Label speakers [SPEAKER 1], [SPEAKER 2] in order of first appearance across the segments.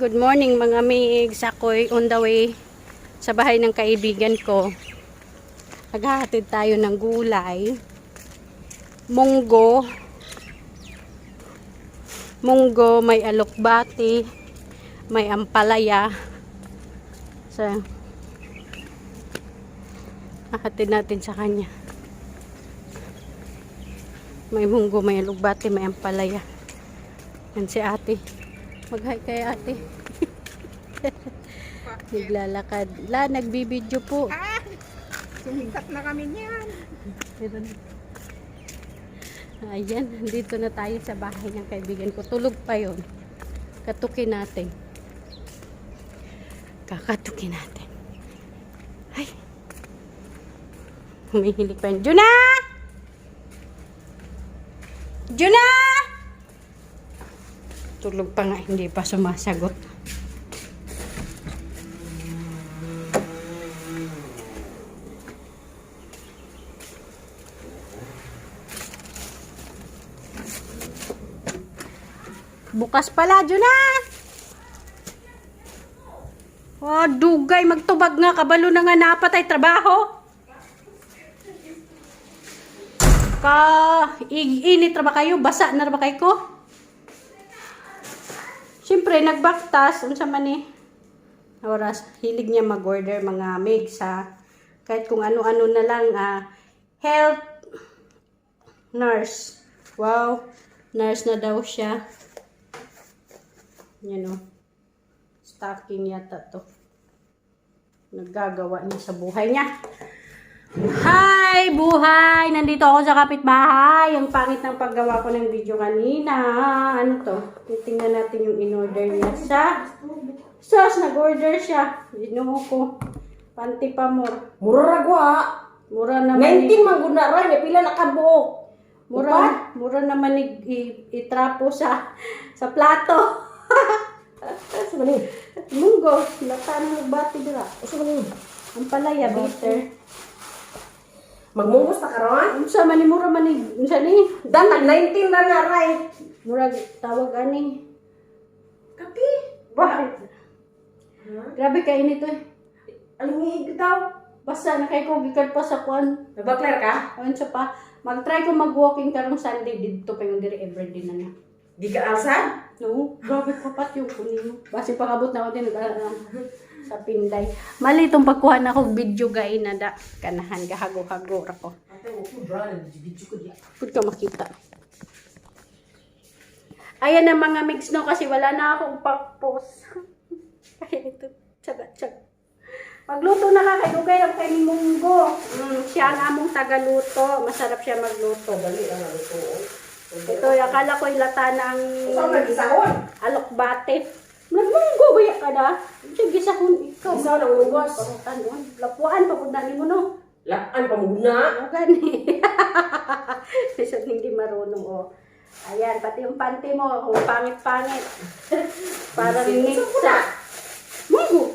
[SPEAKER 1] Good morning, mga migs. Ako'y on the way sa bahay ng kaibigan ko. Naghahatid tayo ng gulay. Munggo. Munggo, may alokbati, may ampalaya. So, nahatid natin sa kanya. May munggo, may alokbati, may ampalaya. Yan si ate. Mag-hi kay ate. Naglalakad. La, nagbibideo po.
[SPEAKER 2] Sumikat na kami niyan.
[SPEAKER 1] Ayan, dito na tayo sa bahay ng kaibigan ko. Tulog pa yon. Katukin natin. Kakatukin natin. Ay. Humihilik pa yun. Juna! Juna! Tulog pa nga, hindi pa sumasagot. Bukas pala, Juna! Oh, dugay, magtubag nga, kabalo na nga napatay trabaho. Ka, init na ba kayo? Basa na ba ko? Siyempre, nagbaktas, unsa man ni oras, hilig niya mag-order mga mix ha. Kahit kung ano-ano na lang, ah, health nurse. Wow, nurse na daw siya. Yan o. Stocking yata to. Naggagawa niya sa buhay niya. Hi! Buhay! Nandito ako sa kapitbahay. Ang pangit ng paggawa ko ng video kanina. Ano to? Titingnan natin yung in-order niya sa sauce. Nag-order siya. Ginoo ko. Panty pa more.
[SPEAKER 2] Mura ragwa.
[SPEAKER 1] Mura naman.
[SPEAKER 2] Maintain man gud na ray, pila na kabuok.
[SPEAKER 1] Mura, mura naman itrapo sa sa plato.
[SPEAKER 2] Sa man ni?
[SPEAKER 1] Munggo, lata ng nagbati dira. Ang palaya, bitter.
[SPEAKER 2] Magmungos ta karon?
[SPEAKER 1] Unsa man ni mura man ni, unsa ni?
[SPEAKER 2] Dan nag 19 na na ray.
[SPEAKER 1] Mura tawag ani.
[SPEAKER 2] Kapi.
[SPEAKER 1] Bakit?
[SPEAKER 2] Ha?
[SPEAKER 1] Grabe ka init eh.
[SPEAKER 2] Aling daw.
[SPEAKER 1] Basta na kay ko gikan pa sa kwan.
[SPEAKER 2] Nabakler ka?
[SPEAKER 1] Unsa pa? Mag-try ko mag-walking karong Sunday dito pa yung dire everyday na na.
[SPEAKER 2] Di ka alsan?
[SPEAKER 1] No, grabe kapat yung kunin mo. Basi pakabot na ako din sa Pinday. Mali itong pagkuha na ako video gay na da. Kanahan gahago-hago ra ko.
[SPEAKER 2] Ate mo ko bra na video ko diya.
[SPEAKER 1] Pud ka makita. Ayan na mga mix no kasi wala na akong pag-post. Kaya ito, tsaga-tsaga. Magluto na ka kay Dugay ang kay Munggo. Mm, siya ang among tagaluto. Masarap siya magluto.
[SPEAKER 2] Dali ang ano to.
[SPEAKER 1] Ito, akala ko ilata ang
[SPEAKER 2] gisahon.
[SPEAKER 1] alokbate. Nagmunggo ba ka na? Sige, gisahon ikaw.
[SPEAKER 2] Isa na ugos.
[SPEAKER 1] Tanon, lapuan pa pud ni mo no.
[SPEAKER 2] Laan pa mo na.
[SPEAKER 1] O gani. Kasi hindi marunong o. Ayan, pati yung panty mo, kung pangit-pangit. Parang nitsa. Munggo!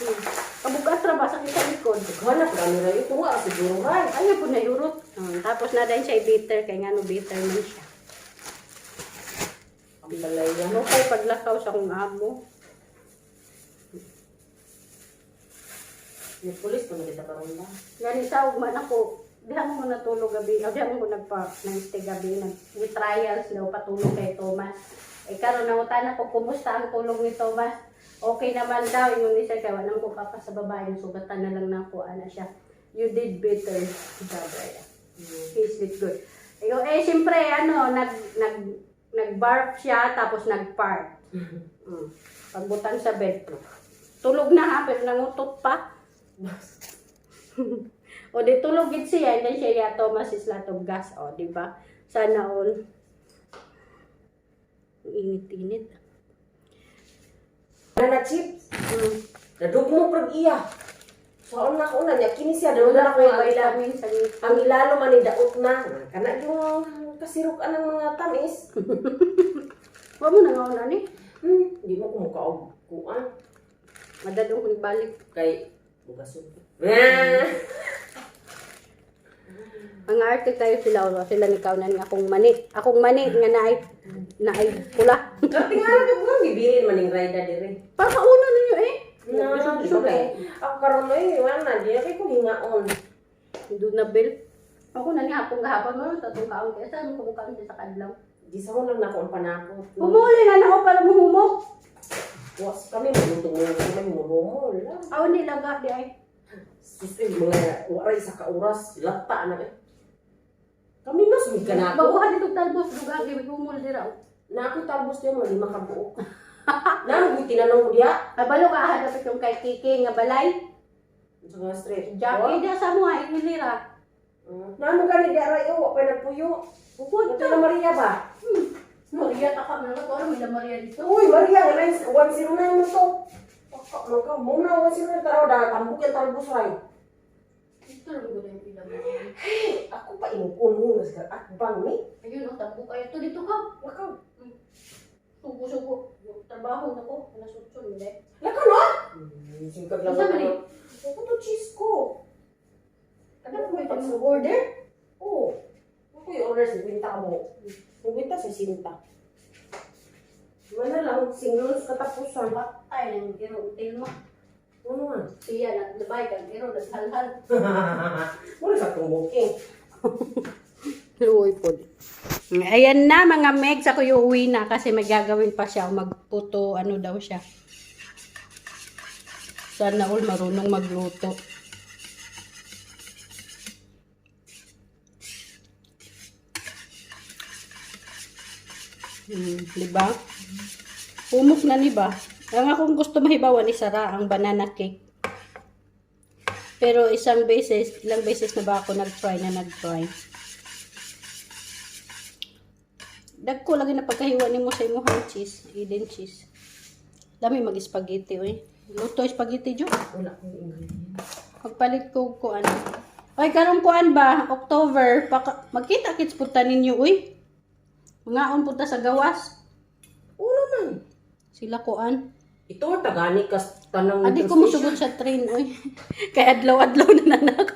[SPEAKER 1] Hmm. Kabugat ra ba sa kita likod?
[SPEAKER 2] Hanap ka nila ito nga siguro ray.
[SPEAKER 1] Ayaw po na yurot. Hmm, Tapos na din siya bitter, kaya nga no bitter man siya.
[SPEAKER 2] Ang balaya.
[SPEAKER 1] Ano kay paglakaw sa kong amo?
[SPEAKER 2] Ni pulis pa kita karon ba?
[SPEAKER 1] Gani sa ugman ako, dihan mo natulog gabi, o dihan mo nagpa nang-stay gabi, nag with trials daw patulog kay Thomas. Eh karon nangutan ako kumusta ang tulog ni Thomas? Okay naman daw, ingon ni siya kay wala ko papa sa babae, sugatan na lang nako ana siya. You did better, brother. He sleep good. Eh, eh siyempre ano, nag nag nag-barf siya tapos nag-fart. Mm. Pagbutang sa bed. Tulog na ha, pero nangutot pa. o di tulog gid siya, hindi siya ya Thomas is lot of gas. O, di ba? Sana all. Init-init.
[SPEAKER 2] Na chips.
[SPEAKER 1] Mm.
[SPEAKER 2] Nadug mo prag iya. Saan na ko na niya kini siya daw na
[SPEAKER 1] ko
[SPEAKER 2] ko
[SPEAKER 1] yung ngipin.
[SPEAKER 2] Ang ilalo man ni daot na. Kana yung kasirok ang mga tamis.
[SPEAKER 1] Huwag mo na nga una ni.
[SPEAKER 2] Hmm, di mo kumukaog kuan
[SPEAKER 1] Madadong ko balik.
[SPEAKER 2] kay bugas. Ah.
[SPEAKER 1] Mga arte kayo sila, o sila ni kaunan nga akong mani. Akong mani nga naay, naay pula.
[SPEAKER 2] Kasi nga rin mo, gibilin man yung rida dire.
[SPEAKER 1] Para una eh.
[SPEAKER 2] Na, kay? Ako karon mo wala na, di na kay ko hingaon.
[SPEAKER 1] Doon na bill. Ako na ni hapong gahapon mo, tatong kaon kaya saan kung kaon sa kadlaw.
[SPEAKER 2] Di sa mo lang na ako ang panakot.
[SPEAKER 1] Humuli na na ako para mahumok.
[SPEAKER 2] Was kami magutong-utong kami murumol.
[SPEAKER 1] Aw nila ga di ay.
[SPEAKER 2] Sus, eh, mga waray sa kauras, lata na eh. Kami mas may kanako.
[SPEAKER 1] Baguhan itong talbos, dugang ibig humul dira.
[SPEAKER 2] Na ako talbos niya mo, lima ka buok. Na, mo tinanong mo diya.
[SPEAKER 1] Abalo ka hanap itong kay Kiki nga balay.
[SPEAKER 2] Sa mga straight.
[SPEAKER 1] Jackie dia sa mga inilira.
[SPEAKER 2] Na, mo gani diya ray, oh, apay nagpuyo.
[SPEAKER 1] Upod
[SPEAKER 2] Ito na Maria ba?
[SPEAKER 1] Maria taka na ko ano Maria Maria dito.
[SPEAKER 2] Uy, Maria, wala yung 109 mo to. Pakak mo ka, mo na 109 taraw da, tambok yung talbos ray.
[SPEAKER 1] Ito lang ko yung pila Maria.
[SPEAKER 2] Hey, ako pa inukun mo na sa akbang ni.
[SPEAKER 1] Ayun, oh, tabuk kayo to dito ka.
[SPEAKER 2] Lakaw.
[SPEAKER 1] Sugo-sugo. Trabaho na ko, nasutsun, hindi.
[SPEAKER 2] Lakaw no? Hmm, singkag lang
[SPEAKER 1] Isa man.
[SPEAKER 2] Ako to cheese ko.
[SPEAKER 1] Ano
[SPEAKER 2] Ano ba yung order? Oo. Ako yung order sa binta mo. Yung binta sa sinta. Wala lang, singles katapusan.
[SPEAKER 1] Patay ng iro, tilma.
[SPEAKER 2] Ano man?
[SPEAKER 1] Siya, naglabay kang iro, naghalhal.
[SPEAKER 2] Muna sa itong booking.
[SPEAKER 1] Luoy po. Ayan na mga megs, ako yung uwi na kasi may gagawin pa siya. Magputo, ano daw siya. Sana all marunong magluto. Hmm, di ba? Humok na ni ba? Ang akong gusto mahibawan ni Sara, ang banana cake. Pero isang beses, ilang beses na ba ako nag-try na nag-try. Dagko lagi na pagkahiwa ni mo sa imuhang cheese, Eden cheese. Dami mag-spaghetti, oy. Luto spaghetti jo.
[SPEAKER 2] Wala ingredient.
[SPEAKER 1] Magpalit ko ko ano. Ay, karong kuan ba? October, paka, magkita kits punta ninyo, uy. Mga punta sa gawas.
[SPEAKER 2] Oo naman.
[SPEAKER 1] Sila kuan.
[SPEAKER 2] Ito, tagani kas tanang
[SPEAKER 1] Adi ko musugod sa train, uy. Kaya adlaw-adlaw na nanak.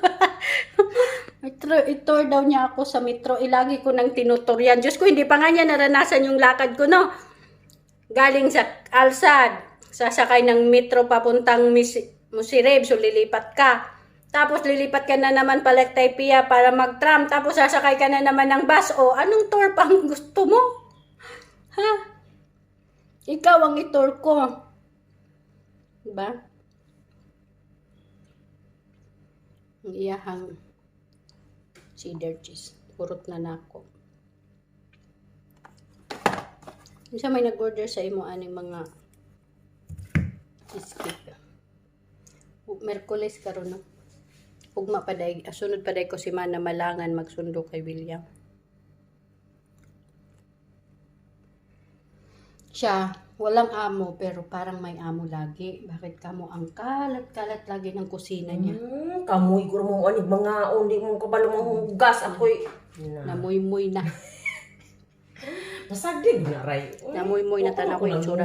[SPEAKER 1] Metro, itour daw niya ako sa metro. Ilagi ko ng tinuturyan. Diyos ko, hindi pa nga niya naranasan yung lakad ko, no? Galing sa Alsad. Sasakay ng metro papuntang Musirib. So, lilipat ka. Tapos, lilipat ka na naman Palaktay Pia para mag-tram. Tapos, sasakay ka na naman ng bus. O, anong tour pang gusto mo? Ha? Ikaw ang itour ko. Diba? Ang iyahang cheddar cheese. Purot na nako. Isa may nag-order sa imo aning mga cheesecake. Merkules karon no. Ugma pa day, ah, sunod pa day ko si Mana Malangan magsundo kay William. Siya, walang amo pero parang may amo lagi. Bakit kamo ang kalat-kalat lagi ng kusina niya?
[SPEAKER 2] Hmm, kamoy ko mo anig mga on, di mo kabalo mo gas ako'y. Na.
[SPEAKER 1] Namuy-muy na.
[SPEAKER 2] Nasagdig na ray.
[SPEAKER 1] Namuy-muy na tanaw ko yung tsura.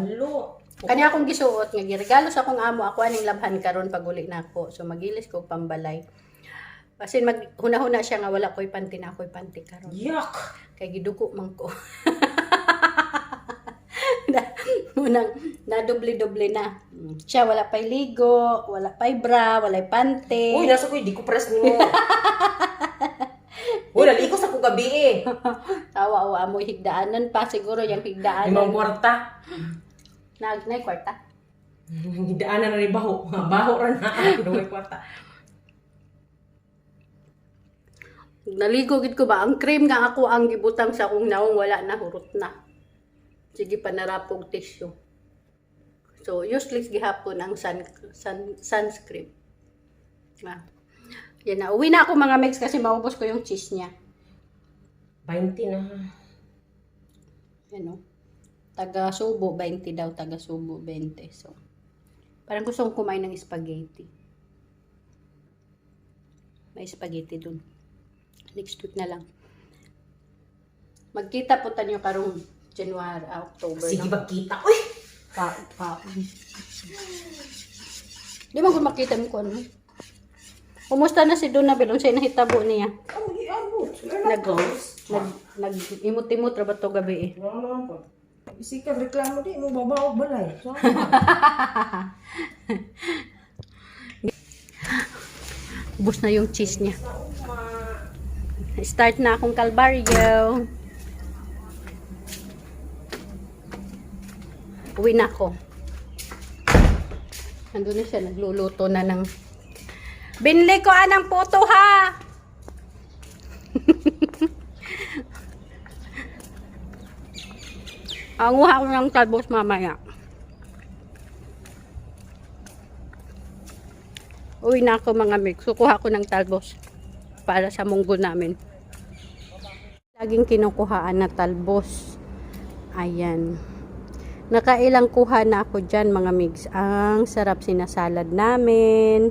[SPEAKER 1] Kanya akong gisuot nga giregalo sa akong amo ako aning labhan karon pag uli na ako. So magilis ko pambalay. Kasi mag huna-huna siya nga wala ko'y panty na ako'y panty karon.
[SPEAKER 2] Yak!
[SPEAKER 1] Kay giduko man ko. na, unang nadoble-doble na. Siya wala pa'y ligo, wala pa'y bra, wala panty.
[SPEAKER 2] Uy, nasa ko, di ko press mo. Uy, naligo sa ko gabi eh.
[SPEAKER 1] Tawa o amoy higdaanan pa siguro yung
[SPEAKER 2] Limang
[SPEAKER 1] higdaanan.
[SPEAKER 2] kwarta.
[SPEAKER 1] Nag na kwarta.
[SPEAKER 2] Hidaanan na rin baho. Baho ra na. Limang kwarta.
[SPEAKER 1] Naligo gid ko ba ang cream nga ako ang gibutang sa akong naong wala na hurot na. Sige pa narapog tissue. So useless gihapon ang sun, sun sunscreen. Ah. Yan na. Uwi na ako mga mix kasi maubos ko yung cheese niya.
[SPEAKER 2] 20 na.
[SPEAKER 1] Yan o. Taga Subo, 20 daw. Taga Subo, 20. So, parang gusto kong kumain ng spaghetti. May spaghetti dun. Next week na lang. Magkita po tayo karong January, ah, October.
[SPEAKER 2] Sige,
[SPEAKER 1] no?
[SPEAKER 2] magkita. Uy!
[SPEAKER 1] Pa, pa. Di mo kung makita mo ko ano. Kumusta na si Donna Belong sa nahitabo niya?
[SPEAKER 2] Ano
[SPEAKER 1] Nag, nag, nag-imot-imot ra ba to gabi eh.
[SPEAKER 2] Wala naman po. Isikan reklamo di mo babaw balay.
[SPEAKER 1] Ubus na yung cheese niya. Start na akong kalbaryo. Uwi na ako. Nandun na siya, nagluluto na ng... Binli ko anang puto ha! Ang uha ko ng talbos mamaya. Uwi na ako mga mix. Kukuha ko ng talbos para sa munggo namin. Laging kinukuhaan na talbos. Ayan. Nakailang kuha na ako dyan mga mix. Ang sarap sinasalad namin.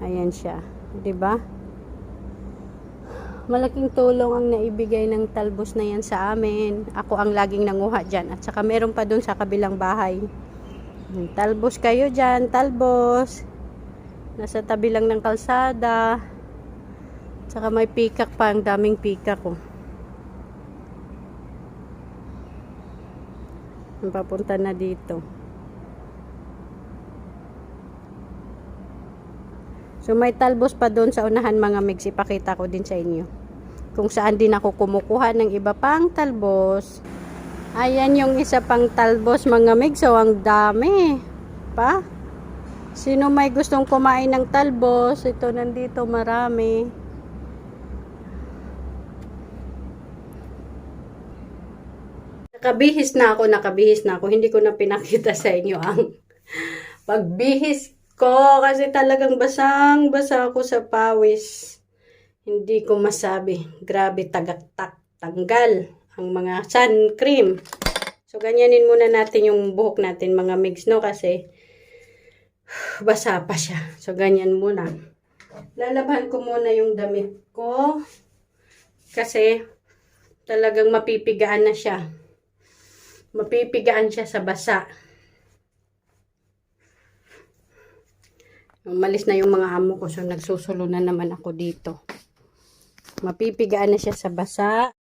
[SPEAKER 1] Ayan siya. ba? Malaking tulong ang naibigay ng talbos na yan sa amin. Ako ang laging nanguha dyan. At saka meron pa dun sa kabilang bahay. Talbos kayo dyan, talbos. Nasa tabi lang ng kalsada. Tsaka may pikak pa, ang daming pikak ko. Oh. Papunta na dito. So may talbos pa doon sa unahan mga mix. Ipakita ko din sa inyo. Kung saan din ako kumukuha ng iba pang talbos. Ayan yung isa pang talbos mga mix. So ang dami. Pa? Sino may gustong kumain ng talbos? Ito nandito marami. Nakabihis na ako, nakabihis na ako. Hindi ko na pinakita sa inyo ang pagbihis ko kasi talagang basang basa ako sa pawis. Hindi ko masabi. Grabe tagaktak, tanggal ang mga sun cream. So ganyanin muna natin yung buhok natin mga mix no kasi basa pa siya. So, ganyan muna. Lalaban ko muna yung damit ko. Kasi, talagang mapipigaan na siya. Mapipigaan siya sa basa. Umalis na yung mga amo ko. So, nagsusulo na naman ako dito. Mapipigaan na siya sa basa.